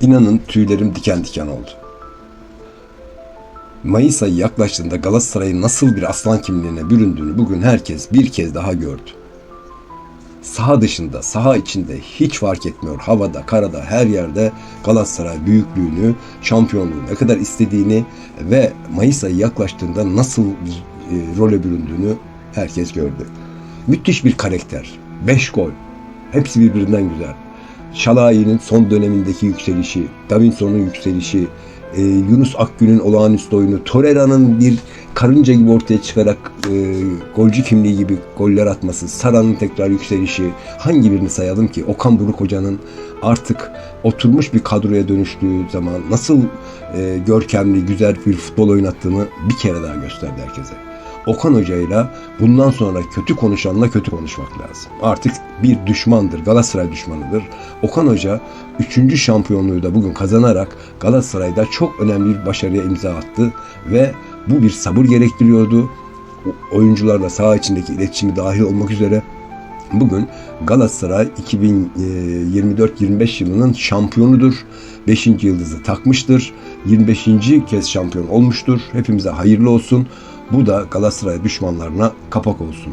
İnanın tüylerim diken diken oldu. Mayıs ayı yaklaştığında Galatasaray'ın nasıl bir aslan kimliğine büründüğünü bugün herkes bir kez daha gördü. Saha dışında, saha içinde hiç fark etmiyor. Havada, karada, her yerde Galatasaray büyüklüğünü, şampiyonluğu ne kadar istediğini ve Mayıs ayı yaklaştığında nasıl bir e, role büründüğünü herkes gördü. Müthiş bir karakter. 5 gol. Hepsi birbirinden güzel. Şalayi'nin son dönemindeki yükselişi, Davinson'un yükselişi, e, Yunus Akgün'ün olağanüstü oyunu, Torreira'nın bir karınca gibi ortaya çıkarak e, golcü kimliği gibi goller atması, Sara'nın tekrar yükselişi, hangi birini sayalım ki? Okan Buruk Hoca'nın artık oturmuş bir kadroya dönüştüğü zaman nasıl e, görkemli, güzel bir futbol oynattığını bir kere daha gösterdi herkese. Okan Hoca'yla bundan sonra kötü konuşanla kötü konuşmak lazım. Artık bir düşmandır, Galatasaray düşmanıdır. Okan Hoca 3. şampiyonluğu da bugün kazanarak Galatasaray'da çok önemli bir başarıya imza attı ve bu bir sabır gerektiriyordu. Oyuncularla saha içindeki iletişimi dahil olmak üzere Bugün Galatasaray 2024-25 yılının şampiyonudur. 5. yıldızı takmıştır. 25. kez şampiyon olmuştur. Hepimize hayırlı olsun. Bu da Galatasaray düşmanlarına kapak olsun.